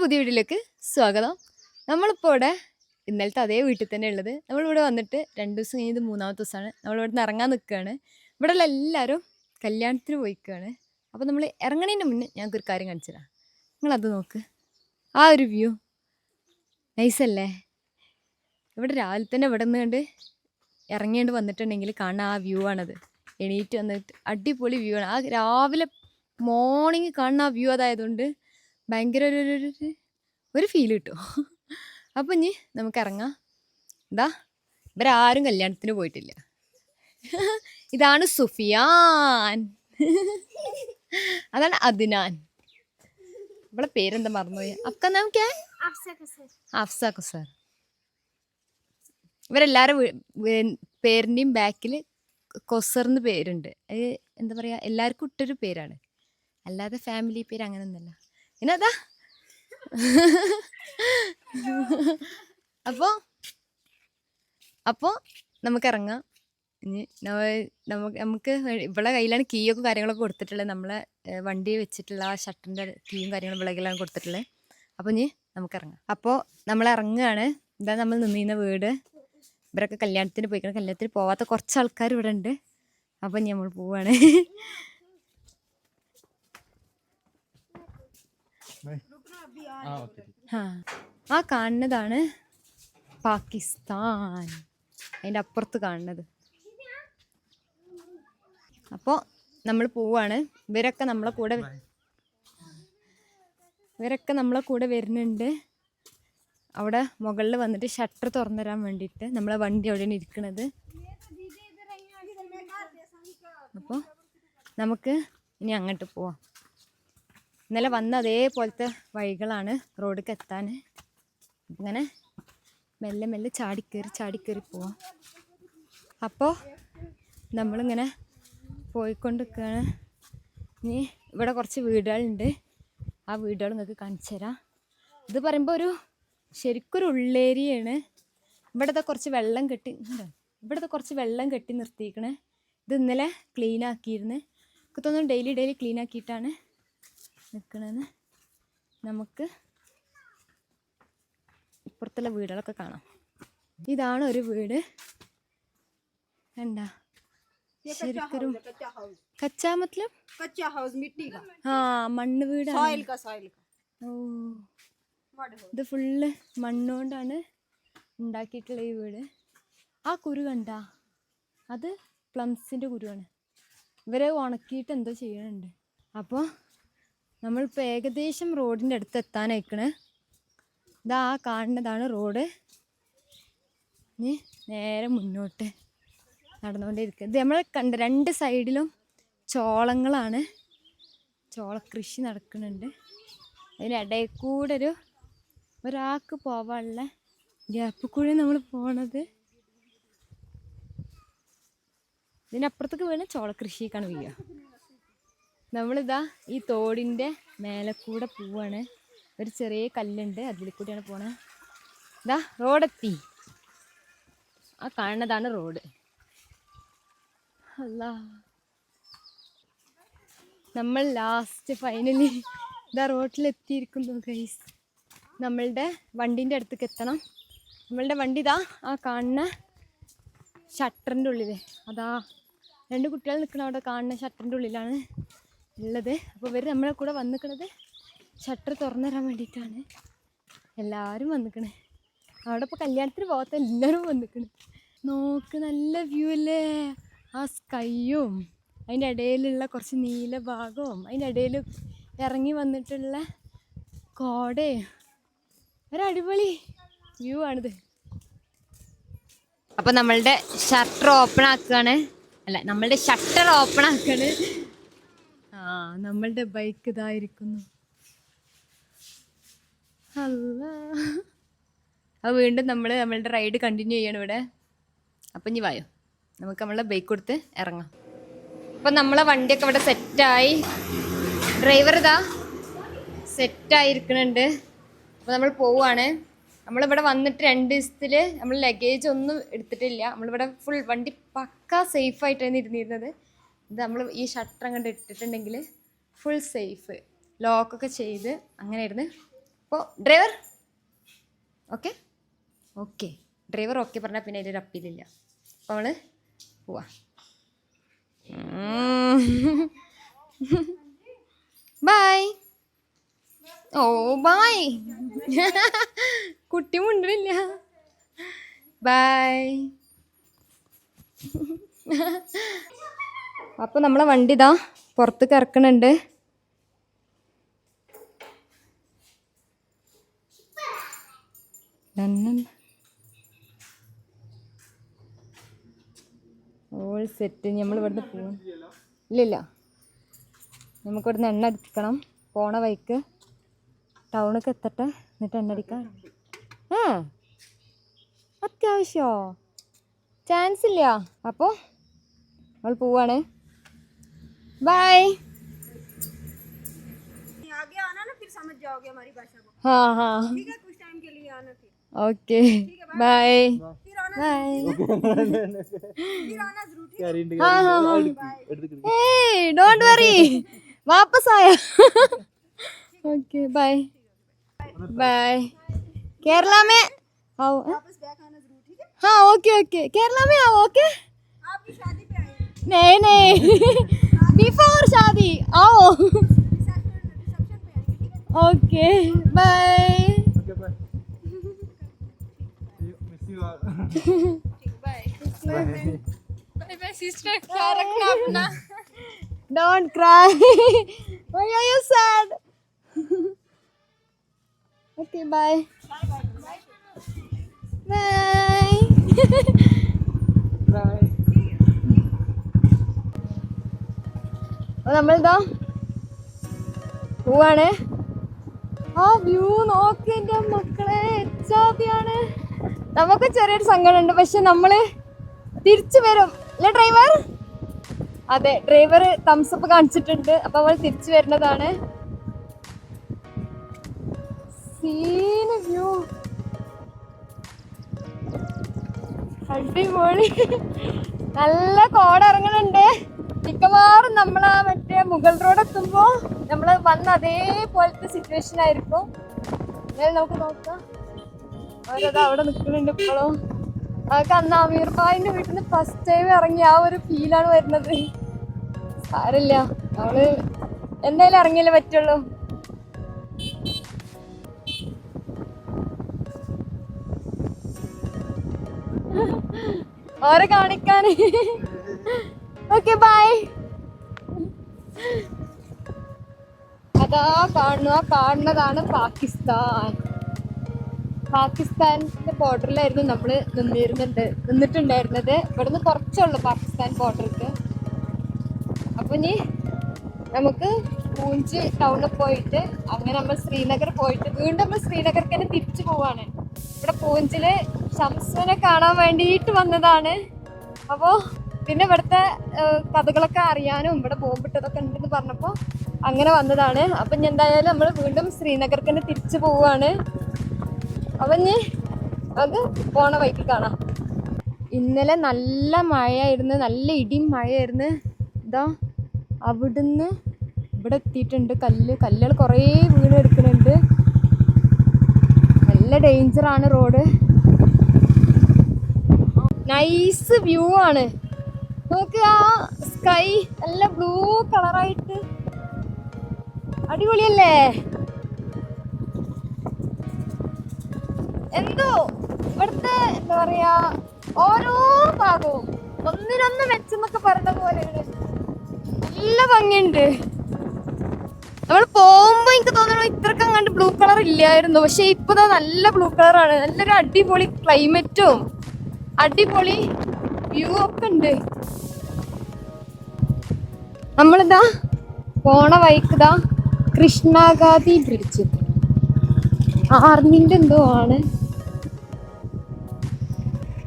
പുതിയ വീട്ടിലേക്ക് സ്വാഗതം. നമ്മളിപ്പോൾ ഇവിടെ ഇന്നലത്തെ അതേ വീട്ടിൽ തന്നെ ഉള്ളത്. നമ്മളിവിടെ വന്നിട്ട് രണ്ട് ദിവസം കഴിഞ്ഞത് മൂന്നാമത്തെ ദിവസമാണ്. നമ്മളിവിടെ നിന്ന് ഇറങ്ങാൻ നിൽക്കുകയാണ്. ഇവിടെ ഉള്ള എല്ലാവരും കല്യാണത്തിന് പോയിക്കുകയാണ്. അപ്പോൾ നമ്മൾ ഇറങ്ങണതിന് മുന്നേ ഞങ്ങൾക്കൊരു കാര്യം കാണിച്ചു തരാം നിങ്ങളത് നോക്ക്. ആ ഒരു വ്യൂ. നൈസല്ലേ ഇവിടെ രാവിലെ തന്നെ ഇവിടെ നിന്ന് കണ്ട് വന്നിട്ടുണ്ടെങ്കിൽ കാണുന്ന ആ വ്യൂ ആണത്. എണീറ്റ് വന്നിട്ട് അടിപൊളി വ്യൂ ആണ്. ആ രാവിലെ മോർണിംഗ് കാണുന്ന ആ വ്യൂ അതായതുകൊണ്ട് ഭയങ്കര ഒരു ഒരു- ഒരു- ഫീൽ കിട്ടും. അപ്പം ഇനി നമുക്ക് ഇറങ്ങാം. എന്താ ഇവരാരും കല്യാണത്തിന് പോയിട്ടില്ല. ഇതാണ് സുഫിയാൻ. അതാണ് അദിനാൻ. ഇവിടെ പേരെന്താ മറന്നുപോയി? അക്ക നമുക്ക് അഫ്സ കുസർ ഇവരെല്ലാവരും പേരിന്റെയും ബാക്കിൽ കൊസർന്ന് പേരുണ്ട്. അത് എന്താ പറയുക എല്ലാവർക്കും ഇട്ടൊരു പേരാണ്. അല്ലാതെ ഫാമിലി പേര് അങ്ങനെ ഒന്നല്ല അപ്പോ അപ്പോ നമുക്ക് ഇറങ്ങാം ഇനി നമുക്ക് നമുക്ക് ഇവിടെ കയ്യിലാണ് കീയൊക്കെ കാര്യങ്ങളൊക്കെ കൊടുത്തിട്ടുള്ളത്. നമ്മളെ വണ്ടി വെച്ചിട്ടുള്ള ആ ഷട്ടറിന്റെ കീയും കാര്യങ്ങളും ഇവിടെ കയ്യിലാണ് കൊടുത്തിട്ടുള്ളത്. അപ്പോൾ ഇനി നമുക്ക് ഇറങ്ങാം അപ്പോൾ നമ്മൾ ഇറങ്ങുകയാണ് ഇതാ നമ്മൾ നിന്നിരുന്ന വീട്. ഇവരൊക്കെ കല്യാണത്തിന് പോയിക്കണം. കല്യാണത്തിന് പോവാത്ത കുറച്ച് ആൾക്കാർ ഇവിടെ ഉണ്ട് അപ്പം നമ്മൾ പോവാണ്. ആ കാണുന്നതാണ് പാകിസ്ഥാൻ. അതിന്റെ അപ്പുറത്ത് കാണുന്നത്. അപ്പോൾ നമ്മൾ പോവാണ്. ഇവരൊക്കെ നമ്മളെ കൂടെ ഇവരൊക്കെ നമ്മളെ കൂടെ വരുന്നുണ്ട്. അവിടെ മുകളിൽ വന്നിട്ട് ഷട്ടർ തുറന്നു തരാൻ വേണ്ടിയിട്ട് നമ്മളെ വണ്ടി അവിടെയാണ് ഇരിക്കുന്നത്. അപ്പോൾ നമുക്ക് ഇനി അങ്ങോട്ട് പോവാം. ഇന്നലെ വന്ന അതേപോലത്തെ വഴികളാണ് റോഡിലേക്ക് എത്താൻ ഇങ്ങനെ മെല്ലെ മെല്ലെ ചാടിക്കേറി ചാടിക്കേറി പോവാം. അപ്പോൾ നമ്മളിങ്ങനെ പോയിക്കൊണ്ടിരിക്കുകയാണ്. ഇനി ഇവിടെ കുറച്ച് വീടുകളുണ്ട്. ആ വീടുകൾ നിങ്ങൾക്ക് കാണിച്ചു തരാം. ഇത് പറയുമ്പോൾ ഒരു ശരിക്കൊരു ഉള്ളേരിയാണ്. ഇവിടുത്തെ കുറച്ച് വെള്ളം കെട്ടി. ഇവിടുത്തെ കുറച്ച് വെള്ളം കെട്ടി നിർത്തിയിരിക്കണേ. ഇത് ഇന്നലെ ക്ലീൻ ആക്കിയിരുന്നു. എനിക്ക് തോന്നുന്നു ഡെയിലി ഡെയിലി ക്ലീൻ ആക്കിയിട്ടാണ്. നിൽക്കണമെന്ന് നമുക്ക് ഇപ്പുറത്തുള്ള വീടുകളൊക്കെ കാണാം. ഇതാണ് ഒരു വീട്. എന്താ? ശരിക്കും കച്ചാ മത്ലബ് ആ മണ്ണ് വീട് ഓ. ഇത് ഫുള്ള് മണ്ണുകൊണ്ടാണ് ഉണ്ടാക്കിയിട്ടുള്ള ഈ വീട്. ആ കുരു കണ്ട? അത് പ്ലംസിന്റെ കുരുവാണ്. ഇവരെ ഉണക്കിയിട്ട് എന്തോ ചെയ്യണുണ്ട്. അപ്പോൾ നമ്മളിപ്പോൾ ഏകദേശം റോഡിന്റെ അടുത്ത് എത്താനായിക്കണ് ഇതാ ആ കാണുന്നതാണ് റോഡ്. ഇനി നേരെ മുന്നോട്ട് നടന്നുകൊണ്ടേയിരിക്കുക ഇത് നമ്മൾ കണ്ട രണ്ട് സൈഡിലും ചോളങ്ങളാണ്. ചോളക്കൃഷി നടക്കുന്നുണ്ട്. അതിനിടയിൽ കൂടെ ഒരു ഒരാൾക്ക് പോവാനുള്ള ഗ്യാപ്പ് കൂടി നമ്മൾ പോണത്. ഇതിനപ്പുറത്തേക്ക് വീണ് ചോളക്കൃഷിക്കാണ് വീഴുക നമ്മളിതാ ഈ തോടിന്റെ മേലെ കൂടെ പോവാണ്. ഒരു ചെറിയ കല്ലുണ്ട് അതിൽ കൂടിയാണ് പോണത് ഇതാ റോഡെത്തി. ആ കാണുന്നതാണ് റോഡ്. അല്ല. നമ്മൾ ലാസ്റ്റ് ഫൈനലി ഇതാ റോട്ടിലെത്തിയിരിക്കുന്നു ഗൈസ് നമ്മളുടെ വണ്ടീന്റെ അടുത്തേക്ക് എത്തണം. നമ്മളുടെ വണ്ടി ഇതാ ആ കാണുന്ന ഷട്ടറിന്റെ ഉള്ളിൽ അതാ രണ്ട് കുട്ടികൾ നിൽക്കണം അവിടെ കാണുന്ന ഷട്ടറിന്റെ ഉള്ളിലാണ്. ഉള്ളത്. അപ്പോൾ ഇവർ നമ്മളെ കൂടെ വന്നിക്കണത് ഷട്ടർ തുറന്നു തരാൻ വേണ്ടിയിട്ടാണ്. എല്ലാവരും വന്നിക്കണേ. അവിടെ ഇപ്പോൾ കല്യാണത്തിന് പോകാത്ത എല്ലാവരും വന്നിക്കണ്. നോക്ക് നല്ല വ്യൂ അല്ലേ? ആ സ്കൈയും അതിന്റെ ഇടയിലുള്ള കുറച്ച് നീല ഭാഗവും അതിന്റെ ഇടയിൽ ഇറങ്ങി വന്നിട്ടുള്ള കോടയും ഒരടിപൊളി വ്യൂ ആണിത്. അപ്പം നമ്മളുടെ ഷട്ടർ ഓപ്പൺ ആക്കുകയാണ്. അല്ല നമ്മളുടെ ഷട്ടർ ഓപ്പൺ ആക്കുകയാണ്. നമ്മളുടെ ബൈക്ക് ഇതായിരിക്കുന്നു. അല്ല. അപ്പോൾ വീണ്ടും നമ്മൾ നമ്മളുടെ റൈഡ് കണ്ടിന്യൂ ചെയ്യണം ഇവിടെ. അപ്പം ഇനി വായോ. നമുക്ക് നമ്മളെ ബൈക്ക് കൊടുത്ത് ഇറങ്ങാം. അപ്പം നമ്മളെ വണ്ടിയൊക്കെ ഇവിടെ സെറ്റായി ഡ്രൈവർ ഇതാ സെറ്റായിരിക്കണുണ്ട് അപ്പോൾ നമ്മൾ പോവുകയാണ് നമ്മളിവിടെ വന്നിട്ട് രണ്ട് ദിവസത്തിൽ നമ്മൾ ലഗേജ് ഒന്നും എടുത്തിട്ടില്ല. നമ്മളിവിടെ ഫുൾ വണ്ടി പക്ക സേഫായിട്ടാണ് ഇരുന്നിരുന്നത്. ഇത് നമ്മൾ ഈ ഷട്ടർ അങ്ങോട്ട് ഇട്ടിട്ടുണ്ടെങ്കിൽ ഫുൾ സേഫ് ലോക്കൊക്കെ ചെയ്ത് അങ്ങനെ ഇരുന്ന് അപ്പോൾ driver okay okay driver okay പറഞ്ഞാൽ പിന്നെ അതിലൊരു അപ്പീലില്ല അപ്പോൾ നമ്മൾ പോവാ. ബായ് ഓ ബായ് കുട്ടി മുണ്ടില്ല ബായ് അപ്പോൾ നമ്മളെ വണ്ടി ഇതാ. പുറത്തേക്ക് കറക്കണുണ്ട്. ഓൾ സെറ്റ് നമ്മൾ ഇവിടുന്ന് പോകും ഇല്ലില്ല നമുക്ക് ഇവിടുന്ന് എണ്ണ അടിക്കണം പോണ വഴിക്ക് ടൗണൊക്കെ എത്തട്ടെ. എന്നിട്ട് എണ്ണ അടിക്കാം ആ. അത്യാവശ്യമോ ചാൻസ് ഇല്ല. അപ്പോൾ നമ്മൾ പോവാണ്. ബൈ आगे आना ना फिर समझ जाओगे हमारी भाषा को हाँ हाँ ठीक है कुछ टाइम के लिए आना फिर ओके बाय फिर आना बाय फिर आना जरूर ठीक है हाँ हाँ हाँ ए डोंट वरी वापस आया ओके बाय बाय केरला में आओ वापस बैक आना जरूर ठीक है हाँ ओके ओके केरला में आओ ओके आपकी शादी पे आएंगे नहीं नहीं बिफोर शादी। आओ। Okay bye. Don't cry why are you sad okay bye bye bye അപ്പൊ നമ്മളിതാ പോവാണ്. ആ വ്യൂ നോക്കിന്റെ മക്കളെ എച്ചാപ്പിയാണ് നമുക്ക് ചെറിയൊരു സങ്കടമുണ്ട് പക്ഷെ നമ്മൾ തിരിച്ചു വരും. അല്ലേ ഡ്രൈവർ? അതെ ഡ്രൈവർ തംസപ്പ് കാണിച്ചിട്ടുണ്ട്. അപ്പൊ അവൾ തിരിച്ചു വരുന്നതാണ്. സീന വ്യൂ അടിപൊളി. നല്ല കോട ഇറങ്ങണുണ്ട്. മിക്കവാറും നമ്മൾ മറ്റേ മുഗൾ റോഡ് എത്തുമ്പോൾ നമ്മൾ വന്ന അതേപോലത്തെ സിറ്റുവേഷൻ ആയിരിക്കും. എന്നാലും നമുക്ക് നോക്കാം. അവരത് അവിടെ നിൽക്കുന്നുണ്ട് ഇപ്പോഴും. അതൊക്കെ അന്ന് അമീർ ഭായിന്റെ വീട്ടിൽ നിന്ന് ഫസ്റ്റ് ടൈം ഇറങ്ങി ആ ഒരു ഫീലാണ് വരുന്നത്. സാരില്ല നമ്മൾ എന്തായാലും ഇറങ്ങിയല്ലേ പറ്റുള്ളൂ. ഓരെ കാണിക്കാൻ ഓക്കെ ബൈ അതാ കാണുന്നു ആ കാണുന്നതാണ് പാകിസ്ഥാൻ. പാകിസ്ഥാനിന്റെ ബോർഡറിലായിരുന്നു നമ്മൾ നിന്നിരുന്നുണ്ട് നിന്നിട്ടുണ്ടായിരുന്നത്. ഇവിടുന്ന് കുറച്ചുള്ളൂ പാകിസ്ഥാൻ ബോർഡർക്ക് അപ്പൊ ഇനി നമുക്ക് പൂഞ്ച് ടൗണിൽ പോയിട്ട് അങ്ങനെ നമ്മൾ ശ്രീനഗർ പോയിട്ട് വീണ്ടും നമ്മൾ ശ്രീനഗർക്ക് തന്നെ തിരിച്ചു പോവാണ്. ഇവിടെ പൂഞ്ചിൽ ഷംസുവിനെ കാണാൻ വേണ്ടിയിട്ട് വന്നതാണ്. അപ്പോൾ പിന്നെ ഇവിടുത്തെ കഥകളൊക്കെ അറിയാനും ഇവിടെ ബോംബിട്ടതൊക്കെ ഉണ്ടെന്ന് പറഞ്ഞപ്പോൾ അങ്ങനെ വന്നതാണ്. അപ്പം ഞാൻ എന്തായാലും നമ്മൾ വീണ്ടും ശ്രീനഗർക്ക് തന്നെ തിരിച്ചു പോവുകയാണ് അപ്പം അത് പോണ വഴിക്ക് കാണാം. ഇന്നലെ നല്ല മഴയായിരുന്നു നല്ല ഇടിയും മഴയായിരുന്നു. ഇതാ അവിടുന്ന് ഇവിടെ എത്തിയിട്ടുണ്ട് കല്ല്. കല്ലുകൾ കുറേ വീണ് എടുക്കുന്നുണ്ട് നല്ല ഡേഞ്ചറാണ് റോഡ്. നൈസ് വ്യൂ ആണ്. നോക്ക് ആ സ്കൈ നല്ല ബ്ലൂ കളറായിട്ട് അടിപൊളിയല്ലേ? എന്തോ? ഇവിടുത്തെ എന്താ പറയാ ഓരോ ഭാഗവും ഒന്നിനൊന്ന് മെച്ചെന്നൊക്കെ പറഞ്ഞ പോലെ നല്ല ഭംഗിയുണ്ട്. നമ്മൾ പോകുമ്പോ എനിക്ക് തോന്നുന്നു ഇത്രക്ക് അങ്ങാണ്ട് ബ്ലൂ കളർ ഇല്ലായിരുന്നു. പക്ഷെ ഇപ്പൊ നല്ല ബ്ലൂ കളറാണ് നല്ലൊരു അടിപൊളി ക്ലൈമറ്റും അടിപൊളി വ്യൂ ഒക്കെ ഉണ്ട്. നമ്മളിതാ പോണ വൈക്കിതാ കൃഷ്ണാഗാദി ബ്രിഡ്ജ് ആർമിന്റെ എന്തോ ആണ്.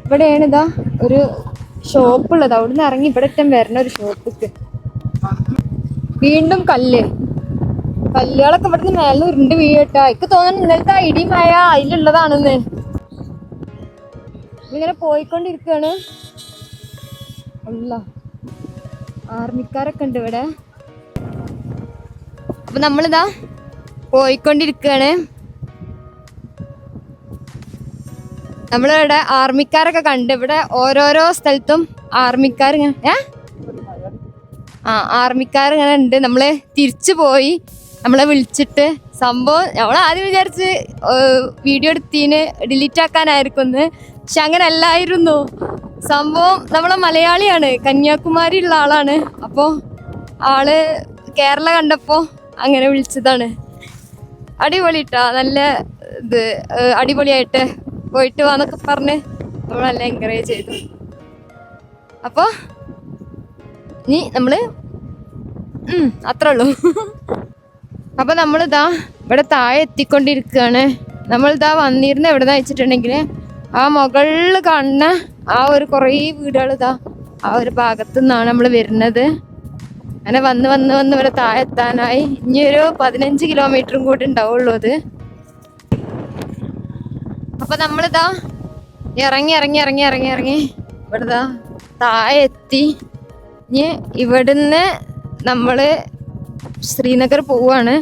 ഇവിടെയാണ് ഇതാ ഒരു ഷോപ്പ് ഉള്ളത്. അവിടുന്ന് ഇറങ്ങി ഇവിടെ ഇട്ടം വരണ ഒരു ഷോപ്പിക്ക് വീണ്ടും കല്ല്. കല്ലുകളൊക്കെ ഇവിടുന്ന് മേലെ ഉരുണ്ട് വീഴട്ടാ എനിക്ക് തോന്നുന്നു ഇന്നലത്തെ ഇടി മഴ അതിലുള്ളതാണെന്ന്. ഇങ്ങനെ പോയിക്കൊണ്ടിരിക്കുകയാണ്. അല്ല ആർമിക്കാരൊക്കെ ഉണ്ട് ഇവിടെ. അപ്പൊ നമ്മളിതാ പോയിക്കൊണ്ടിരിക്കാണ്. നമ്മളിവിടെ ആർമിക്കാരൊക്കെ കണ്ട് ഇവിടെ ഓരോരോ സ്ഥലത്തും ആർമിക്കാർ ഏ? ആ ആർമിക്കാരിങ്ങനെ ഉണ്ട്. നമ്മൾ തിരിച്ചു പോയി. നമ്മളെ വിളിച്ചിട്ട് സംഭവം നമ്മൾ ആദ്യം വിചാരിച്ച് വീഡിയോ എടുത്തീന് ഡിലീറ്റ് ആക്കാനായിരിക്കും പക്ഷെ അങ്ങനെ അല്ലായിരുന്നു. സംഭവം നമ്മളെ മലയാളിയാണ് കന്യാകുമാരി ഉള്ള ആളാണ്. അപ്പോൾ ആൾ കേരള കണ്ടപ്പോൾ അങ്ങനെ വിളിച്ചതാണ്. അടിപൊളിട്ടാ നല്ല ഇത് അടിപൊളിയായിട്ട് പോയിട്ട് വാന്നൊക്കെ പറഞ്ഞ് നമ്മൾ നല്ല എൻകറേജ് ചെയ്തു. അപ്പോൾ ഇനി നമ്മൾ ഉം, അത്രേ ഉള്ളൂ. അപ്പൊ നമ്മളിതാ ഇവിടെ താഴെ എത്തിക്കൊണ്ടിരിക്കുകയാണ് നമ്മളിതാ വന്നിരുന്ന എവിടെന്ന് വെച്ചിട്ടുണ്ടെങ്കിൽ ആ മുകളിൽ കാണുന്ന ആ ഒരു കുറേ വീടുകൾ ഇതാ ആ ഒരു ഭാഗത്തു നിന്നാണ് നമ്മൾ വരുന്നത്. അങ്ങനെ വന്ന് വന്ന് വന്ന് ഇവിടെ താഴെ എത്താനായി. ഇനി ഒരു പതിനഞ്ച് കിലോമീറ്ററും കൂടി ഉണ്ടാവുള്ളൂ അത്. അപ്പൊ നമ്മളിതാ ഇറങ്ങി ഇറങ്ങി ഇറങ്ങി ഇറങ്ങി ഇറങ്ങി ഇവിടെ ദാ താഴെ എത്തി. ഇനി ഇവിടുന്ന് നമ്മൾ ശ്രീനഗർ പോവാണ്.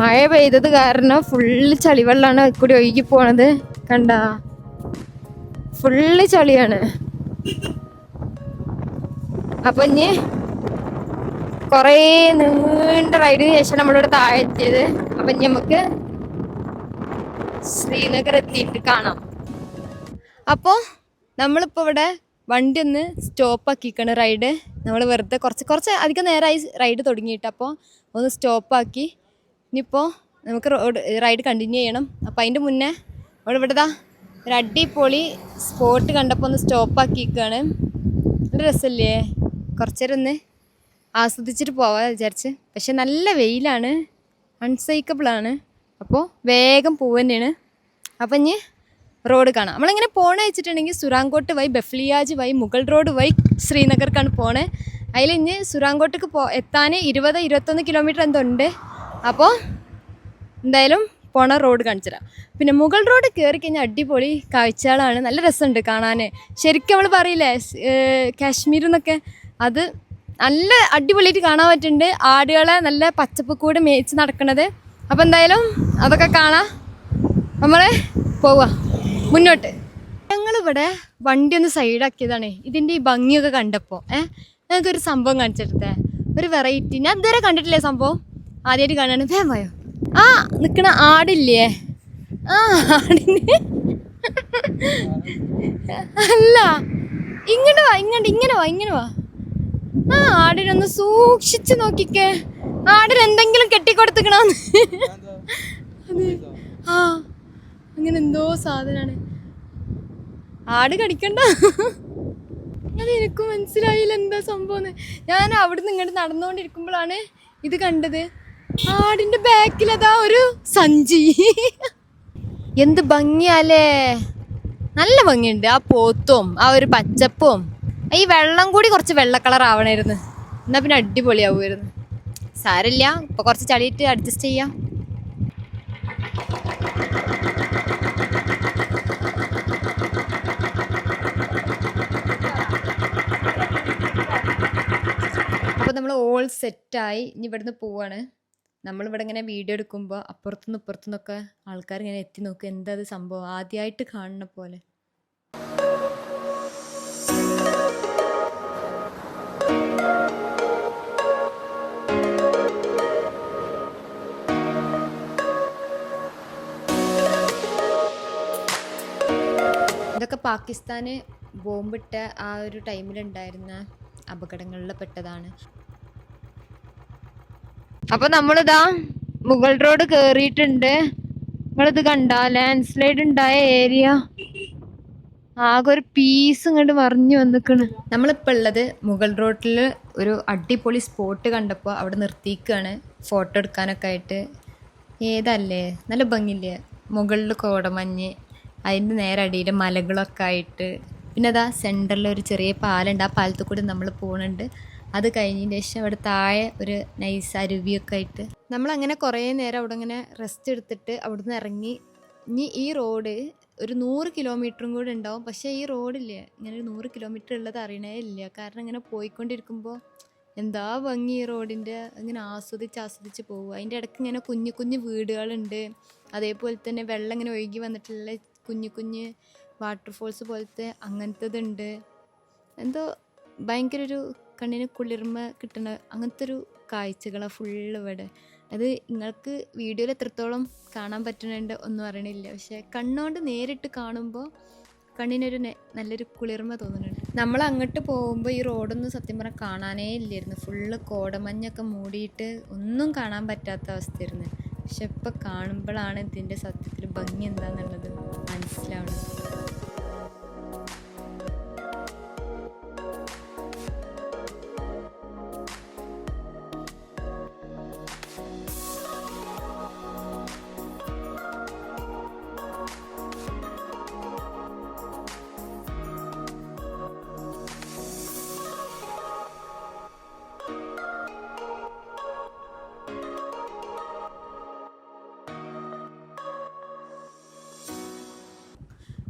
മഴ പെയ്തത് കാരണം ഫുള്ള് ചളിവെള്ളാണ് കൂടി ഒഴുകി പോണത്. കണ്ട? ഫുള്ള് ചളിയാണ്. അപ്പൊ ഇനി കൊറേ നീണ്ട റൈഡിന് ശേഷം നമ്മളിവിടെ താഴെ എത്തിയത്. അപ്പൊ ഇനി നമുക്ക് ശ്രീനഗർ എത്തിയിട്ട് കാണാം. അപ്പോൾ നമ്മളിപ്പോൾ ഇവിടെ വണ്ടി ഒന്ന് സ്റ്റോപ്പ് ആക്കിക്കാണ് റൈഡ് നമ്മൾ വെറുതെ കുറച്ച് കുറച്ച് അധികം നേരമായി റൈഡ് തുടങ്ങിയിട്ട് അപ്പോൾ ഒന്ന് സ്റ്റോപ്പാക്കി ഇനിയിപ്പോൾ നമുക്ക് റോഡ് റൈഡ് കണ്ടിന്യൂ ചെയ്യണം. അപ്പോൾ അതിന്റെ മുന്നേ അവിടെ ഇവിടെ ദാ ഒരു അടിപൊളി സ്പോട്ട് കണ്ടപ്പോൾ ഒന്ന് സ്റ്റോപ്പാക്കിക്കാണ് നല്ല രസമല്ലേ? കുറച്ച് നേരം ഒന്ന് ആസ്വദിച്ചിട്ട് പോവാ വിചാരിച്ച്. പക്ഷെ നല്ല വെയിലാണ്. അൺസൈക്കബിളാണ് അപ്പോൾ വേഗം പോവുക തന്നെയാണ്. അപ്പം ഇനി റോഡ് കാണാം. നമ്മളിങ്ങനെ പോണ വെച്ചിട്ടുണ്ടെങ്കിൽ സുറാങ്കോട്ട് വഴി ബഫ്ലിയാജ് വഴി മുഗൾ റോഡ് വഴി ശ്രീനഗർക്കാണ് പോണേ. ഇനി സുറാങ്കോട്ടേക്ക് പോ എത്താൻ ഇരുപത് ഇരുപത്തൊന്ന് കിലോമീറ്റർ എന്തോ ഉണ്ട്. അപ്പോൾ എന്തായാലും പോണ റോഡ് കാണിച്ചു തരാം പിന്നെ മുഗൾ റോഡ് കയറി കഴിഞ്ഞാൽ അടിപൊളി കാഴ്ചകളാണ്. നല്ല രസമുണ്ട് കാണാൻ ശരിക്കും നമ്മൾ പറയില്ലേ കാശ്മീർ എന്നൊക്കെ അത് നല്ല അടിപൊളിയായിട്ട് കാണാൻ പറ്റുന്നുണ്ട്. ആടുകളെ നല്ല പച്ചപ്പ് കൂടെ മേയിച്ച് നടക്കണത്. അപ്പോൾ എന്തായാലും അതൊക്കെ കാണാം. നമ്മൾ പോവുക മുന്നോട്ട്. ഞങ്ങളിവിടെ വണ്ടി ഒന്ന് സൈഡാക്കിയതാണ്. ഇതിന്റെ ഈ ഭംഗിയൊക്കെ കണ്ടപ്പോൾ ഏഹ് ഞങ്ങൾക്കൊരു സംഭവം കാണിച്ചെടുത്തേ ഒരു വെറൈറ്റി ഞാൻ ഇതുവരെ കണ്ടിട്ടില്ലേ സംഭവം? ആദ്യമായിട്ട് കാണാണ്. വേഗം പോയോ ആ നിൽക്കണ ആടില്ലേ? ആ ആടിന്. അല്ല ഇങ്ങോട്ട് വാ ഇങ്ങോട്ട് ഇങ്ങനെ വാ ഇങ്ങനെ വാ. ആ ആടിനൊന്ന് സൂക്ഷിച്ചു നോക്കിക്കേ. ആടിന് എന്തെങ്കിലും കെട്ടിക്കൊടുത്തിക്കണോന്ന്. ആ അങ്ങനെ എന്തോ സാധനമാണ് ആട് കടിക്കണ്ട. അത് എനിക്ക് മനസ്സിലായില്ല എന്താ സംഭവം ഞാൻ അവിടുന്ന് ഇങ്ങോട്ട് നടന്നുകൊണ്ടിരിക്കുമ്പോഴാണ് ഇത് കണ്ടത്. ആടിന്റെ ബാക്കിൽ അതാ ഒരു സഞ്ചി. എന്ത് ഭംഗിയാലേ. നല്ല ഭംഗിയുണ്ട് ആ പോത്തും ആ ഒരു പച്ചപ്പും. ഈ വെള്ളം കൂടി കുറച്ച് വെള്ള കളർ ആവണായിരുന്നു. എന്നാ പിന്നെ അടിപൊളിയാവുമായിരുന്നു. സാരല്ല ഇപ്പൊ കുറച്ച് ചളിയിട്ട് അഡ്ജസ്റ്റ് ചെയ്യാം. അപ്പോൾ നമ്മൾ ഓൾ സെറ്റായി ഇനി ഇവിടുന്ന് പോവാണ്. നമ്മളിവിടെ ഇങ്ങനെ വീഡിയോ എടുക്കുമ്പോൾ അപ്പുറത്തുനിന്ന് ഇപ്പുറത്തുനിന്നൊക്കെ ആൾക്കാർ ഇങ്ങനെ എത്തി നോക്കും എന്താ അത് സംഭവം? ആദ്യമായിട്ട് കാണുന്ന പോലെ. ഇതൊക്കെ പാകിസ്ഥാന് ബോംബിട്ട ആ ഒരു ടൈമിലുണ്ടായിരുന്ന അപകടങ്ങളിൽ പെട്ടതാണ് അപ്പൊ നമ്മളിതാ മുഗൾ റോഡ് കേറിയിട്ടുണ്ട്. നിങ്ങളിത് കണ്ട ലാൻഡ് സ്ലൈഡ് ഉണ്ടായ ഏരിയ. ആകെ ഒരു പീസ് ഇങ്ങോട്ട് മറിഞ്ഞു വന്നിക്കണ്. നമ്മളിപ്പോൾ ഉള്ളത് മുഗൾ റോഡിൽ ഒരു അടിപൊളി സ്പോട്ട് കണ്ടപ്പോൾ അവിടെ നിർത്തിയിരിക്കുകയാണ് ഫോട്ടോ എടുക്കാനൊക്കെ ആയിട്ട്. ഏതല്ലേ? നല്ല ഭംഗിയില്ലേ? മുകളിൽ കോടമഞ്ഞ് അതിന്റെ നേരെ അടിയിൽ മലകളൊക്കെ ആയിട്ട്. പിന്നെ അതാ സെന്ററിൽ ഒരു ചെറിയ പാലുണ്ട്. ആ പാലത്തിൽ കൂടി നമ്മൾ പോകുന്നുണ്ട് അത് കഴിഞ്ഞതിന് ശേഷം അവിടെ താഴെ ഒരു നൈസ് അരുവിയൊക്കെ ആയിട്ട്. നമ്മളങ്ങനെ കുറേ നേരം അവിടെ ഇങ്ങനെ റെസ്റ്റ് എടുത്തിട്ട് അവിടുന്ന് ഇറങ്ങി. ഇനി ഈ റോഡ് ഒരു നൂറ് കിലോമീറ്ററും കൂടെ ഉണ്ടാവും. പക്ഷേ ഈ റോഡില്ലേ ഇങ്ങനെ ഒരു നൂറ് കിലോമീറ്റർ ഉള്ളത് അറിയണേ ഇല്ല. കാരണം ഇങ്ങനെ പോയിക്കൊണ്ടിരിക്കുമ്പോൾ എന്താ ഭംഗി ഈ റോഡിന്റെ ഇങ്ങനെ ആസ്വദിച്ച് ആസ്വദിച്ച് പോകും അതിന്റെ ഇടയ്ക്ക് ഇങ്ങനെ കുഞ്ഞു കുഞ്ഞു വീടുകളുണ്ട്. അതേപോലെ തന്നെ വെള്ളം ഇങ്ങനെ ഒഴുകി വന്നിട്ടുള്ള കുഞ്ഞു കുഞ്ഞ് വാട്ടർഫോൾസ് പോലത്തെ അങ്ങനത്തതുണ്ട്. എന്തോ ഭയങ്കര ഒരു കണ്ണിന് കുളിർമ കിട്ടുന്ന അങ്ങനത്തെ ഒരു കാഴ്ചകളാണ് ഫുള്ള് ഇവിടെ. അത് നിങ്ങൾക്ക് വീഡിയോയിൽ എത്രത്തോളം കാണാൻ പറ്റുന്നുണ്ട് ഒന്നും അറിയണില്ല. പക്ഷെ കണ്ണുകൊണ്ട് നേരിട്ട് കാണുമ്പോൾ കണ്ണിനൊരു നല്ലൊരു കുളിർമ തോന്നുന്നുണ്ട്. നമ്മൾ അങ്ങോട്ട് പോകുമ്പോൾ ഈ റോഡൊന്നും സത്യം പറഞ്ഞാൽ കാണാനേ ഇല്ലായിരുന്നു. ഫുള്ള് കോടമഞ്ഞൊക്കെ മൂടിയിട്ട് ഒന്നും കാണാൻ പറ്റാത്ത അവസ്ഥയായിരുന്നു. പക്ഷെ ഇപ്പം കാണുമ്പോഴാണ് ഇതിന്റെ സത്യത്തിൽ ഭംഗി എന്താണെന്നുള്ളത് മനസ്സിലാവുന്നത്.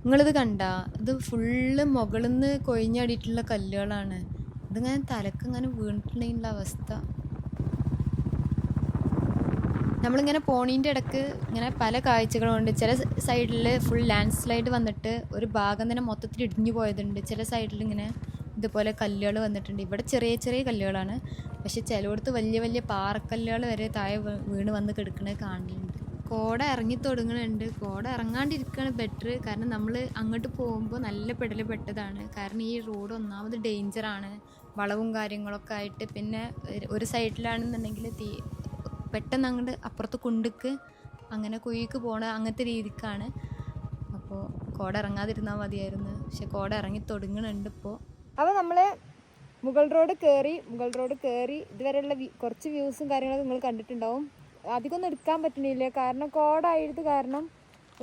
നിങ്ങളിത് കണ്ട ഇത് ഫുള്ള് മുകളിൽ നിന്ന് കൊഴിഞ്ഞാടിയിട്ടുള്ള കല്ലുകളാണ്. ഇതിങ്ങനെ തലക്ക് ഇങ്ങനെ വീണിട്ടുണ്ടെങ്കിൽ അവസ്ഥ. നമ്മളിങ്ങനെ പോണീന്റെ ഇടയ്ക്ക് ഇങ്ങനെ പല കാഴ്ചകളുണ്ട് ചില സൈഡിൽ ഫുൾ ലാൻഡ് സ്ലൈഡ് വന്നിട്ട് ഒരു ഭാഗം തന്നെ മൊത്തത്തിൽ ഇടിഞ്ഞു പോയതുണ്ട്. ചില സൈഡിൽ ഇങ്ങനെ ഇതുപോലെ കല്ലുകൾ വന്നിട്ടുണ്ട്. ഇവിടെ ചെറിയ ചെറിയ കല്ലുകളാണ്. പക്ഷെ ചിലയിടത്ത് വലിയ വലിയ പാറക്കല്ലുകൾ വരെ താഴെ വീണ് വന്ന് കിടക്കുന്നത് കാണുന്നുണ്ട്. കോട ഇറങ്ങി തുടങ്ങുന്നുണ്ട് കോട ഇറങ്ങാണ്ടിരിക്കുകയാണ് ബെറ്റർ കാരണം നമ്മൾ അങ്ങോട്ട് പോകുമ്പോൾ നല്ല പെടൽ പെട്ടതാണ്. കാരണം ഈ റോഡ് ഒന്നാമത് ഡേഞ്ചറാണ് വളവും കാര്യങ്ങളൊക്കെ ആയിട്ട് പിന്നെ ഒരു- സൈഡിലാണെന്നുണ്ടെങ്കിൽ തീ പെട്ടെന്ന് അങ്ങോട്ട് അപ്പുറത്ത് കുണ്ടുക്ക് അങ്ങനെ കുഴിക്ക് പോണ അങ്ങനത്തെ രീതിക്കാണ്. അപ്പോൾ കോട ഇറങ്ങാതിരുന്നാൽ മതിയായിരുന്നു. പക്ഷെ കോട ഇറങ്ങി തുടങ്ങുന്നുണ്ട് ഇപ്പോൾ അപ്പോൾ നമ്മൾ മുഗൾ റോഡ് കയറി മുഗൾ റോഡ് കയറി ഇതുവരെയുള്ള കുറച്ച് വ്യൂസും കാര്യങ്ങളൊക്കെ നിങ്ങൾ കണ്ടിട്ടുണ്ടാവും. അധികമൊന്നും എടുക്കാൻ പറ്റണില്ല കാരണം കോടായത് കാരണം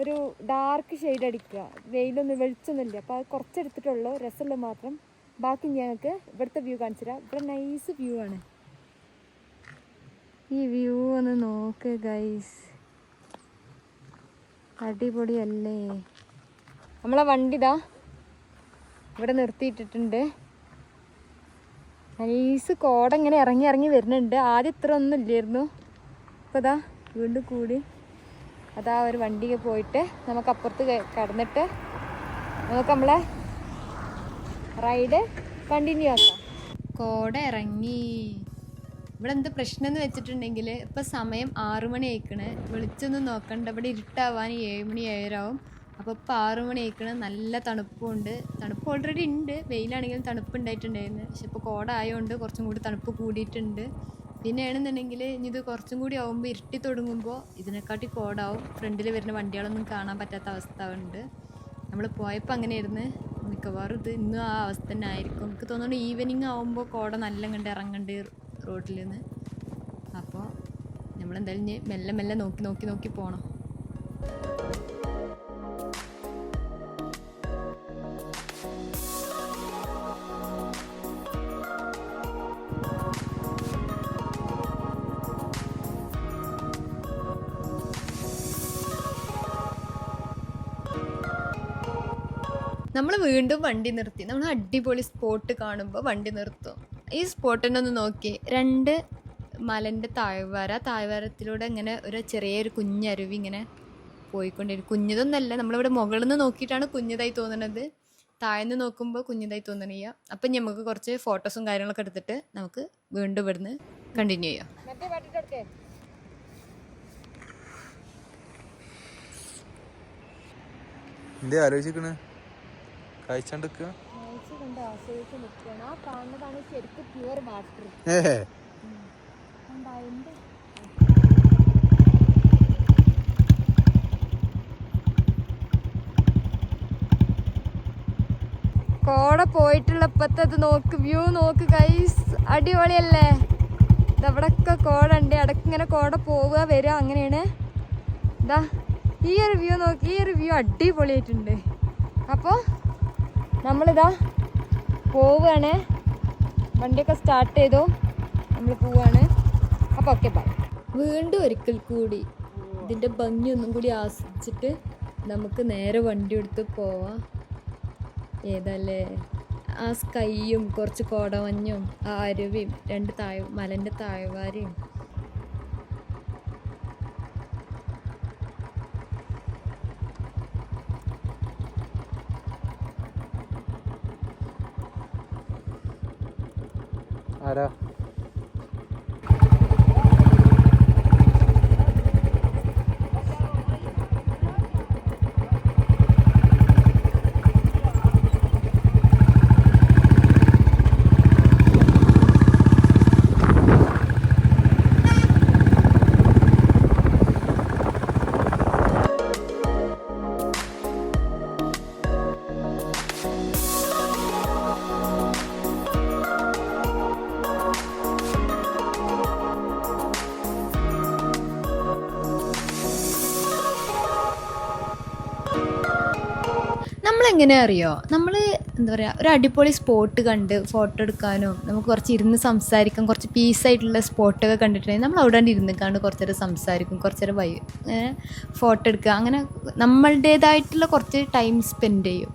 ഒരു ഡാർക്ക് ഷെയ്ഡ് അടിക്കുക. വെയിലൊന്നും വെളിച്ചൊന്നുമില്ല. അപ്പോൾ അത് കുറച്ചെടുത്തിട്ടുള്ളൂ. രസമുള്ള മാത്രം. ബാക്കി ഞങ്ങൾക്ക് ഇവിടുത്തെ വ്യൂ കാണിച്ചു തരാം ഇവിടെ നൈസ് വ്യൂ ആണ്. ഈ വ്യൂ ഒന്ന് നോക്ക് ഗൈസ് അടിപൊളിയല്ലേ? നമ്മളെ വണ്ടി ഇതാ ഇവിടെ നിർത്തിയിട്ടിട്ടുണ്ട്. നൈസ് കോട ഇങ്ങനെ ഇറങ്ങി ഇറങ്ങി വരുന്നുണ്ട്. ആദ്യം ഇത്ര ഒന്നും ഇല്ലായിരുന്നു. ഇപ്പോൾ ഇതാ വീണ്ടും കൂടി. അതാ ഒരു വണ്ടിക്ക് പോയിട്ട് നമുക്ക് അപ്പുറത്ത് കടന്നിട്ട് നമുക്ക് നമ്മളെ റൈഡ് കണ്ടിന്യൂ ആക്കാം. കോട ഇറങ്ങി. ഇവിടെ എന്ത് പ്രശ്നം എന്ന് വെച്ചിട്ടുണ്ടെങ്കിൽ ഇപ്പം സമയം ആറു മണി ആയിക്കണ്. വെളിച്ചൊന്നും നോക്കണ്ട. ഇവിടെ ഇരുട്ടാവാൻ ഏഴ് മണി ഏഴരാവും. അപ്പോൾ ഇപ്പം ആറു മണി ആയിക്കണ്. നല്ല തണുപ്പുണ്ട്. തണുപ്പ് ഓൾറെഡി ഉണ്ട്. വെയിലാണെങ്കിലും തണുപ്പ് ഉണ്ടായിട്ടുണ്ടായിരുന്നു. പക്ഷെ ഇപ്പോൾ കോട ആയതുകൊണ്ട് കുറച്ചും കൂടി തണുപ്പ് കൂടിയിട്ടുണ്ട്. പിന്നെ ആണെന്നുണ്ടെങ്കിൽ ഇനി ഇത് കുറച്ചും കൂടി ആവുമ്പോൾ ഇരുട്ടി തുടങ്ങുമ്പോൾ ഇതിനെക്കാട്ടി കോടാവും. ഫ്രണ്ടിൽ വരുന്ന വണ്ടികളൊന്നും കാണാൻ പറ്റാത്ത അവസ്ഥ ഉണ്ട്. നമ്മൾ പോയപ്പോൾ അങ്ങനെയായിരുന്നു. മിക്കവാറും ഇത് ഇന്നും ആ അവസ്ഥ തന്നെ ആയിരിക്കും. എനിക്ക് തോന്നുന്നു ഈവനിങ് ആവുമ്പോൾ കോട നല്ല കണ്ട് ഇറങ്ങണ്ട് റോഡിൽ നിന്ന് അപ്പോൾ നമ്മളെന്തായാലും മെല്ലെ മെല്ലെ നോക്കി നോക്കി നോക്കി പോകണം വീണ്ടും വണ്ടി നിർത്തി. നമ്മൾ അടിപൊളി സ്പോട്ട് കാണുമ്പോൾ വണ്ടി നിർത്തും. ഈ സ്പോട്ടിനെ ഒന്ന് നോക്കി. രണ്ട് മലന്റെ താഴ്വാര. താഴ്വാരത്തിലൂടെ ഇങ്ങനെ ഒരു ചെറിയൊരു കുഞ്ഞരുവി ഇങ്ങനെ പോയിക്കൊണ്ടിരിക്കും. കുഞ്ഞതൊന്നല്ല നമ്മളിവിടെ മുകളിൽ നിന്ന് നോക്കിയിട്ടാണ് കുഞ്ഞതായി തോന്നുന്നത് താഴ്ന്ന് നോക്കുമ്പോൾ കുഞ്ഞതായി തോന്നണില്ല. അപ്പം നമുക്ക് കുറച്ച് ഫോട്ടോസും കാര്യങ്ങളൊക്കെ എടുത്തിട്ട് നമുക്ക് വീണ്ടും ഇവിടുന്ന് കണ്ടിന്യൂ ചെയ്യാം. എന്തേ ആലോചിക്കണ് കോട പോയിട്ടുള്ള ഇപ്പത്തെ അത് നോക്ക് വ്യൂ നോക്ക് കൈസ് അടിപൊളിയല്ലേ? ഇതവിടൊക്കെ കോട ഉണ്ട് ഇടയ്ക്ക് ഇങ്ങനെ കോട പോവുക വരിക അങ്ങനെയാണ്. ഇതാ ഈ ഒരു വ്യൂ നോക്കി ഈ ഒരു വ്യൂ അടിപൊളിയായിട്ടുണ്ട്. അപ്പോൾ നമ്മളിതാ പോവുകയാണ് വണ്ടിയൊക്കെ സ്റ്റാർട്ട് ചെയ്തു. നമ്മൾ പോവുകയാണ് അപ്പോൾ ഓക്കെ ബൈ വീണ്ടും ഒരിക്കൽ കൂടി ഇതിന്റെ ഭംഗി ഒന്നും കൂടി ആസ്വദിച്ചിട്ട് നമുക്ക് നേരെ വണ്ടി എടുത്ത് പോവാം. ഏതല്ലേ? ആ സ്കൈയും കുറച്ച് കോടമഞ്ഞും ആ അരുവിയും രണ്ട് താഴ് മലന്റെ താഴ്വാരയും. Sayonara. നമ്മളെങ്ങനെ അറിയോ? നമ്മൾ എന്താ പറയുക ഒരു അടിപൊളി സ്പോട്ട് കണ്ട് ഫോട്ടോ എടുക്കാനും നമുക്ക് കുറച്ച് ഇരുന്ന് സംസാരിക്കാം കുറച്ച് പീസായിട്ടുള്ള സ്പോട്ടൊക്കെ കണ്ടിട്ടുണ്ടെങ്കിൽ നമ്മൾ അവിടെ ഇരുന്ന് കണ്ട് കുറച്ച് നേരം സംസാരിക്കും കുറച്ച് നേരം വൈ ഫോട്ടോ എടുക്കുക. അങ്ങനെ നമ്മളുടേതായിട്ടുള്ള കുറച്ച് ടൈം സ്പെൻഡ് ചെയ്യും.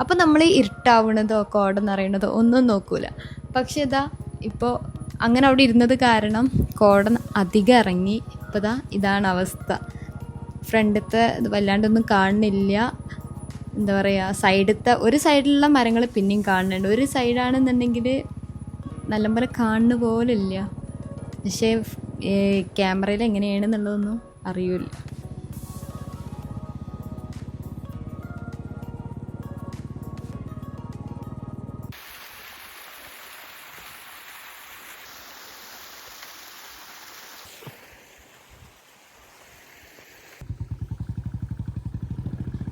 അപ്പോൾ നമ്മൾ ഇരുട്ടാവണതോ കോട നിറയണതോ ഒന്നും നോക്കൂല. പക്ഷേ ഇതാ ഇപ്പോൾ അങ്ങനെ അവിടെ ഇരുന്നത് കാരണം കോടൻ അധികം ഇറങ്ങി. ഇപ്പോൾ ഇതാ ഇതാണ് അവസ്ഥ. ഫ്രണ്ടത്തെ വല്ലാണ്ടൊന്നും കാണുന്നില്ല. എന്താ പറയുക സൈഡത്തെ ഒരു സൈഡിലുള്ള മരങ്ങൾ പിന്നെയും കാണുന്നുണ്ട്. ഒരു സൈഡാണെന്നുണ്ടെങ്കിൽ കാണുന്ന പോലെ ഇല്ല പക്ഷേ ക്യാമറയിൽ എങ്ങനെയാണെന്നുള്ളതൊന്നും അറിയില്ല.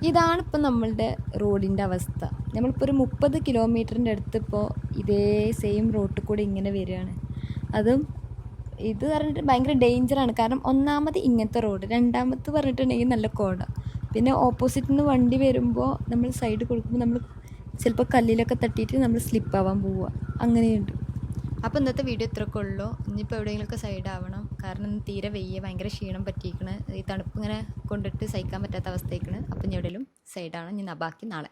ഇതാണ് ഇപ്പം നമ്മളുടെ റോഡിന്റെ അവസ്ഥ. നമ്മളിപ്പോൾ ഒരു മുപ്പത് കിലോമീറ്ററിന്റെ അടുത്ത് ഇപ്പോൾ ഇതേ സെയിം റോട്ടിൽ കൂടി ഇങ്ങനെ വരികയാണ്. അതും ഇത് പറഞ്ഞിട്ട് ഭയങ്കര ഡേഞ്ചറാണ് കാരണം ഒന്നാമത് ഇങ്ങനത്തെ റോഡ് രണ്ടാമത് പറഞ്ഞിട്ടുണ്ടെങ്കിൽ നല്ല കോട. പിന്നെ ഓപ്പോസിറ്റിൽ നിന്ന് വണ്ടി വരുമ്പോൾ നമ്മൾ സൈഡ് കൊടുക്കുമ്പോൾ നമ്മൾ ചിലപ്പോൾ കല്ലിലൊക്കെ തട്ടിയിട്ട് നമ്മൾ സ്ലിപ്പാവാൻ പോവുക. അങ്ങനെയുണ്ട്. അപ്പോൾ ഇന്നത്തെ വീഡിയോ ഇത്രയൊക്കെ ഉള്ളൂ. ഇനിയിപ്പോൾ എവിടെയെങ്കിലുമൊക്കെ സൈഡ് ആവണം. കാരണം തീരെ വെയ്യ ഭയങ്കര ക്ഷീണം പറ്റിയിരിക്കണ് ഈ തണുപ്പ് ഇങ്ങനെ കൊണ്ടിട്ട് സഹിക്കാൻ പറ്റാത്ത അവസ്ഥയ്ക്കാണ്. അപ്പം ഞെടലും സൈഡാണ്. ഇനി ബാക്കി നാളെ.